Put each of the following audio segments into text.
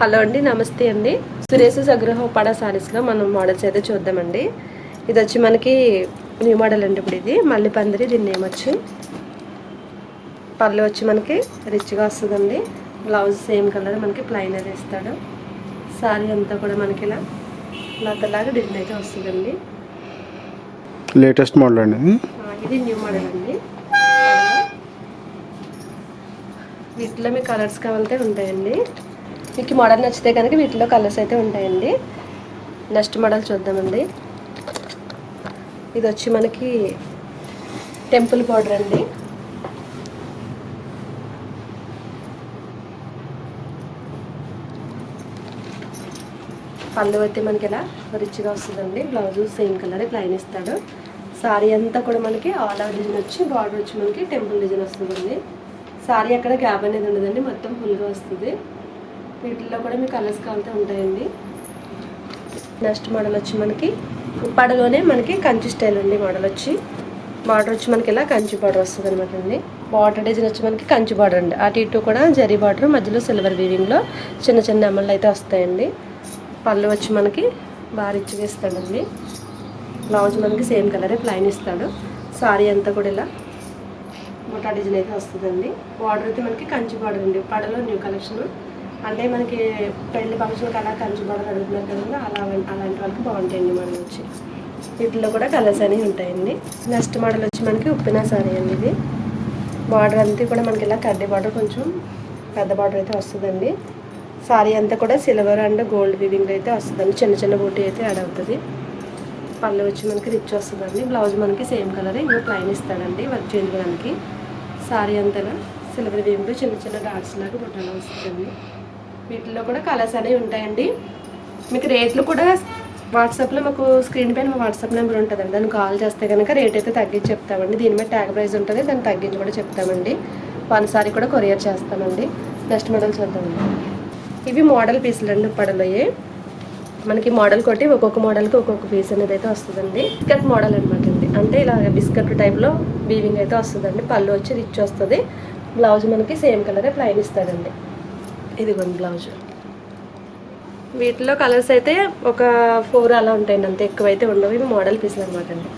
Hello అండి నమస్తే అండి. సురేష్ సగృహ పడ సారీస్లో మనం మోడల్స్ అయితే చూద్దామండి. ఇది వచ్చి మనకి న్యూ మోడల్ అండి ఇప్పుడు ఇది. మళ్ళీ పందిరి దీన్ని ఏమొచ్చి? పళ్ళు వచ్చి మనకి రిచ్గా వస్తుందండి. బ్లౌజ్ సేమ్ కలర్ మనకి ప్లైన్ అది ఇస్తాడు సారీ అంతా కూడా మనకి ఇలా లతలాగా డిజైన్ అయితే వస్తుందండి. లేటెస్ట్ మోడల్ అండి ఇది. న్యూ మోడల్ అండి. వీటిలో మీకు కలర్స్ కావాలంటే ఉంటాయండి. మీకు మోడల్ నచ్చితే కనుక వీటిలో కలర్స్ అయితే ఉంటాయండి. నెక్స్ట్ మోడల్ చూద్దామండి. ఇది వచ్చి మనకి టెంపుల్ బార్డర్ అండి. పళ్ళు అయితే మనకి ఇలా రిచ్గా వస్తుందండి. బ్లౌజు సేమ్ కలర్ ప్లైన్ ఇస్తాడు. సారీ అంతా కూడా మనకి ఆల్ ఓవర్ డిజైన్ వచ్చి బార్డర్ వచ్చి మనకి టెంపుల్ డిజైన్ వస్తుందండి. సారీ అక్కడ గ్యాప్ అనేది ఉండదండి మొత్తం ఫుల్గా వస్తుంది. వీటిల్లో కూడా మీకు కలర్స్ కావాలంటే ఉంటాయండి. నెక్స్ట్ మోడల్ వచ్చి మనకి ఉప్పాడలోనే మనకి కంచి స్టైల్ అండి మోడల్ వచ్చి. బార్డర్ వచ్చి మనకి ఇలా కంచి బార్డర్ వస్తుంది అనమాట అండి. బార్డర్ డిజైన్ వచ్చి మనకి కంచి బార్డర్ అండి. అటు ఇటు కూడా జరీ బార్డర్ మధ్యలో సిల్వర్ వీవింగ్లో చిన్న చిన్న అమలు అయితే వస్తాయండి. పళ్ళు వచ్చి మనకి బాగా రిచ్గా ఇస్తాడండి. బ్లౌజ్ మనకి సేమ్ కలరే ప్లైన్ ఇస్తాడు. సారీ అంతా కూడా ఇలా మొట్టా డిజైన్ అయితే వస్తుందండి. బార్డర్ అయితే మనకి కంచి బార్డర్ అండి. పడలో న్యూ కలెక్షన్ అంటే మనకి పెళ్ళి ఫంక్షన్కి అలా కంచు బార్డర్ అడుగుతున్నారు కదండి అలా అలాంటి వాళ్ళకి బాగుంటాయండి మోడల్ వచ్చి. వీటిలో కూడా కలర్స్ అనేవి ఉంటాయండి. నెక్స్ట్ మోడల్ వచ్చి మనకి ఉప్పిన సారీ అండి ఇది. బార్డర్ అంతా కూడా మనకి ఇలా కడ్డీ బార్డర్ కొంచెం పెద్ద బార్డర్ అయితే వస్తుందండి. సారీ అంతా కూడా సిల్వర్ అండ్ గోల్డ్ వివింగ్ అయితే వస్తుందండి. చిన్న చిన్న బూటీ అయితే యాడ్ అవుతుంది. పళ్ళు వచ్చి మనకి రిచ్ వస్తుందండి. బ్లౌజ్ మనకి సేమ్ కలర్ ఇంకా ప్లైన్ ఇస్తాడండి వర్క్ చేయించడానికి. సారీ అంతగా సిల్వర్ వేంపు చిన్న చిన్న డాట్స్ లాగా బుట్టలు వస్తుందండి. వీటిలో కూడా కలర్స్ అనేవి ఉంటాయండి. మీకు రేట్లు కూడా వాట్సాప్లో మాకు స్క్రీన్ పైన మా వాట్సాప్ నెంబర్ ఉంటుందండి. దాన్ని కాల్ చేస్తే కనుక రేట్ అయితే తగ్గించి చెప్తామండి. దీని మీద ట్యాగ్ ప్రైస్ ఉంటుంది. దాన్ని తగ్గించి కూడా చెప్తామండి. వన్ సారీ కూడా కొరియర్ చేస్తామండి. నెక్స్ట్ మోడల్ చూద్దామండి ఇవి మోడల్ పీసులు అండి పడలోయే మనకి మోడల్ కొట్టి ఒక్కొక్క మోడల్కి ఒక్కొక్క పీస్ అనేది అయితే వస్తుందండి. బిస్కెట్ మోడల్ అనమాట అండి. అంటే ఇలా బిస్కెట్ టైప్లో వీవింగ్ అయితే వస్తుందండి. పళ్ళు వచ్చి రిచ్ వస్తుంది. బ్లౌజ్ మనకి సేమ్ కలరే ప్లైన్ ఇస్తాడండి ఇదిగోండి బ్లౌజ్. వీటిలో కలర్స్ అయితే ఒక ఫోర్ అలా ఉంటాయండి అంతే ఎక్కువైతే ఉండవు. ఇవి మోడల్ పీసులు అనమాట అండి.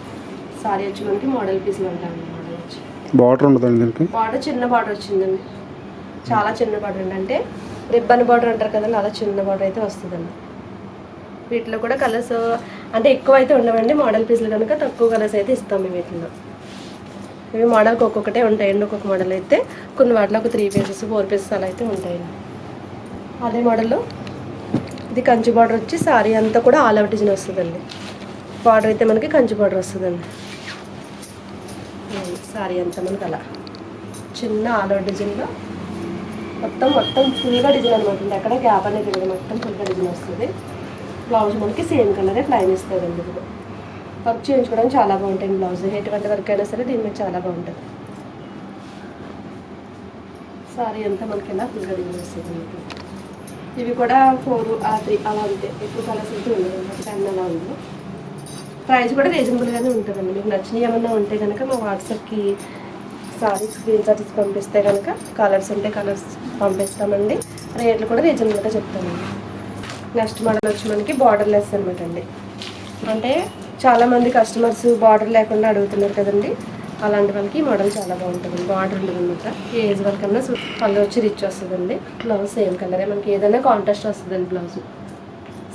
సారీ వచ్చి మనకి మోడల్ పీసులు ఉంటాయండి మోడల్ వచ్చి. బార్డర్ ఉండదండి దీనికి? బార్డర్ చిన్న బార్డర్ వచ్చిందండి. చాలా చిన్న బార్డర్ అండి. అంటే రిబ్బన్ బార్డర్ అంటారు కదండి అలా చిన్న బార్డర్ అయితే వస్తుందండి. వీటిలో కూడా కలర్స్ అంటే ఎక్కువ అయితే ఉండవండి మోడల్ పీసులు కనుక తక్కువ కలర్స్ అయితే ఇస్తాము వీటిలో. ఇవి మోడల్కి ఒక్కొక్కటే ఉంటాయండి ఒక్కొక్క మోడల్ అయితే. కొన్ని వాటిలో ఒక త్రీ పీసెస్ ఫోర్ పీసెస్ అలా అయితే ఉంటాయండి. అదే మోడల్లో. ఇది కంచి బార్డర్ వచ్చి సారీ అంతా కూడా ఆల్ అవుట్ డిజైన్ వస్తుందండి. బార్డర్ అయితే మనకి కంచి బార్డర్ వస్తుందండి. సారీ అంతా మనకి అలా. చిన్న ఆల్ అవుట్ డిజైన్లో. మొత్తం మొత్తం ఫుల్గా డిజైన్ అనమాట ఎక్కడ గ్యాప్ అనేది లేదు. మొత్తం ఫుల్గా డిజైన్ వస్తుంది. బ్లౌజ్ మనకి సేమ్ కలరే ప్లైన్ ఇస్తుందండి ఇది. వర్క్ చేయించుకోవడానికి చాలా బాగుంటుంది బ్లౌజ్. ఎటువంటి వర్క్ అయినా సరే దీని మీద చాలా బాగుంటుంది. సారీ అంతా మనకి ఇలా ఫుల్గా డిజైన్ వస్తుంది ఇవి కూడా ఫోర్ ఆ త్రీ అలా ఉంటాయి ఎక్కువ కలర్స్ అయితే ఉండదు టెన్ అలా ఉంది ప్రైస్ కూడా రీజనబుల్గానే ఉంటుందండి. మీకు నచ్చినవి ఏమన్నా ఉంటే కనుక మా వాట్సాప్కి సారీ స్క్రీన్ షాట్స్ పంపిస్తే కనుక కలర్స్ ఉంటే కలర్స్ పంపిస్తామండి. రేట్లు కూడా రీజనబుల్గా చెప్తామండి. నెక్స్ట్ మోడల్ వచ్చి మనకి బార్డర్లెస్ అనమాట అండి. అంటే చాలామంది కస్టమర్స్ బార్డర్ లేకుండా అడుగుతున్నారు కదండి. అలాంటి వాళ్ళకి మోడల్ చాలా బాగుంటుంది బార్డర్ ఉండదు అనమాట ఏ ఏజ్ వాళ్ళకన్నా పళ్ళు వచ్చి రిచ్ వస్తుందండి. బ్లౌజ్ సేమ్ కలరే మనకి ఏదైనా కాంట్రాస్ట్ వస్తుందండి బ్లౌజ్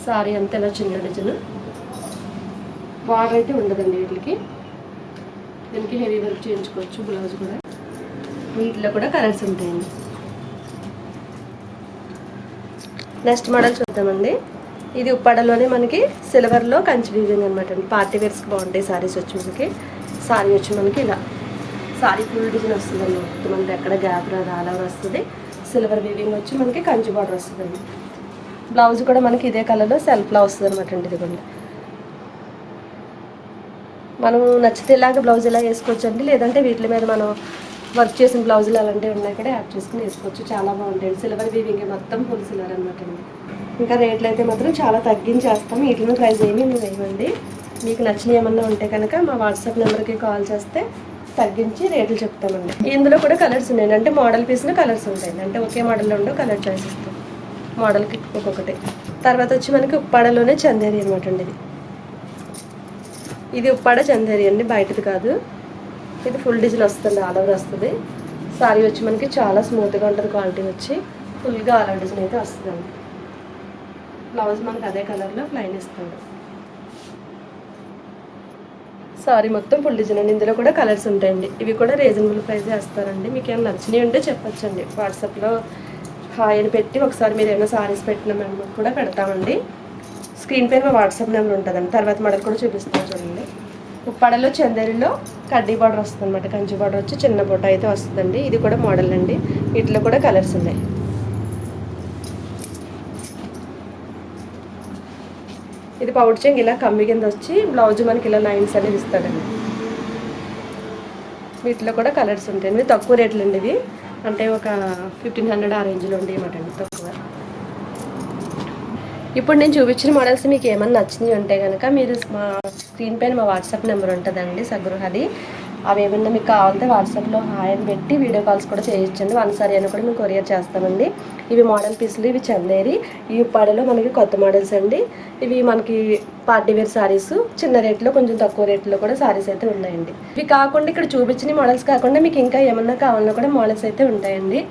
సారీ అంతా ఇలా చిన్న డిజైన్. బార్డర్ అయితే ఉండదండి వీటికి. దీనికి హెవీ వర్క్ చేయించుకోవచ్చు బ్లౌజ్ కూడా. వీటిలో కూడా కలర్స్ ఉంటాయండి. నెక్స్ట్ మోడల్ చూద్దామండి. ఇది ఉప్పాడలోనే మనకి సిల్వర్లో కంచి వీవింగ్ అనమాట అండి. పార్టీ వేర్స్కి బాగుంటాయి సారీస్ వచ్చి మనకి. సారీ వచ్చి మనకి ఇలా. సారీ ఫుల్ డిజైన్ వస్తుందండి. మొత్తం మనకి ఎక్కడ గ్యాప్ రాదు ఆల్ ఓవర్ వస్తుంది. సిల్వర్ వీవింగ్ వచ్చి మనకి కంచి బార్డర్ వస్తుందండి. బ్లౌజ్ కూడా మనకి ఇదే కలర్లో సెల్ఫ్లా వస్తుంది అనమాట అండి ఇదిగోండి. మనం నచ్చితే ఇలాగ బ్లౌజ్ ఇలా వేసుకోవచ్చు అండి లేదంటే వీటి మీద మనం వర్క్ చేసిన బ్లౌజులు అలాంటివి ఉన్నాయి కూడా యాడ్ చేసుకుని వేసుకోవచ్చు. చాలా బాగుంటాయి. సిల్వర్ వీవింగ్ మొత్తం ఫుల్ సిల్వర్ అనమాట అండి. ఇంకా రేట్లు అయితే మాత్రం చాలా తగ్గించేస్తాం. వీటిని ప్రైస్ ఏమీ మేము వేయమండి మీకు నచ్చిన ఏమన్నా ఉంటే కనుక మా వాట్సాప్ నెంబర్కి కాల్ చేస్తే తగ్గించి రేట్లు చెప్తామండి. ఇందులో కూడా కలర్స్ ఉన్నాయండి. అంటే మోడల్ పీస్లో కలర్స్ ఉంటాయండి అంటే ఒకే మోడల్లో ఉండవు కలర్ చాయిస్ ఇస్తాం మోడల్కి ఒక్కొక్కటి. తర్వాత వచ్చి మనకి ఉప్పాడలోనే చందేరి అనమాట అండి ఇది. ఇది ఉప్పాడ చందేరి అండి. బయటది కాదు. ఇది ఫుల్ డిజైన్ వస్తుంది. ఆల్ ఓవర్ వస్తుంది. సారీ వచ్చి మనకి చాలా స్మూత్గా ఉంటుంది క్వాలిటీ వచ్చి. ఫుల్గా ఆల్ ఓవర్ డిజైన్ అయితే వస్తుందండి. బ్లౌజ్ మనకి అదే కలర్లో ప్లైన్ ఇస్తాడు. సారీ మొత్తం ఫుల్ డిజైన్ అండి ఇందులో కూడా కలర్స్ ఉంటాయండి. ఇవి కూడా రీజనబుల్ ప్రైస్ వేస్తారండి. మీకు ఏమైనా నచ్చినవి ఉంటే చెప్పొచ్చండి. వాట్సాప్లో హాయ్ అని పెట్టి ఒకసారి మీరు ఏమైనా సారీస్ పెట్టిన మేము కూడా పెడతామండి. స్క్రీన్ పైన మా వాట్సాప్ నెంబర్ ఉంటుందండి. తర్వాత మడలు కూడా చూపిస్తాం చూడండి. ఉప్పాడలో చందేరిలో కడ్డీ బార్డర్ వస్తుంది అనమాట కంచి బార్డర్ వచ్చి చిన్న బొట్ట అయితే వస్తుందండి. ఇది కూడా మోడల్ అండి. వీటిలో కూడా కలర్స్ ఉన్నాయి. ఇది పౌడ్ చెంగ్ ఇలా కమ్మి కింద వచ్చి బ్లౌజ్ మనకి ఇలా లైన్స్ అనేది ఇస్తాడండి వీటిలో కూడా కలర్స్ ఉంటాయండి ఇవి తక్కువ రేట్లు అండి ఇవి. అంటే ఒక ఫిఫ్టీన్ హండ్రెడ్ ఆ రేంజ్లో ఉండేవి అండి తక్కువ. ఇప్పుడు నేను చూపించిన మోడల్స్ మీకు ఏమన్నా నచ్చినవి ఉంటే కనుక మీరు మా స్క్రీన్ పైన మా వాట్సాప్ నెంబర్ ఉంటుందండి సగృహది అవి ఏమన్నా మీకు కావాలంటే వాట్సాప్లో హాయ్ అని పెట్టి వీడియో కాల్స్ కూడా చేయొచ్చండి వన్ సారీ అని కూడా మేము కొరియర్ చేస్తామండి. ఇవి మోడల్ పీసులు ఇవి చందేరి. ఈ ఉప్పాడలో మనకి కొత్త మోడల్స్ అండి. ఇవి మనకి పార్టీ వేర్ సారీస్. చిన్న రేట్లో కొంచెం తక్కువ రేట్లో కూడా శారీస్ అయితే ఉన్నాయండి. ఇవి కాకుండా ఇక్కడ చూపించిన మోడల్స్ కాకుండా మీకు ఇంకా ఏమన్నా కావాలన్నా కూడా మోడల్స్ అయితే ఉంటాయండి.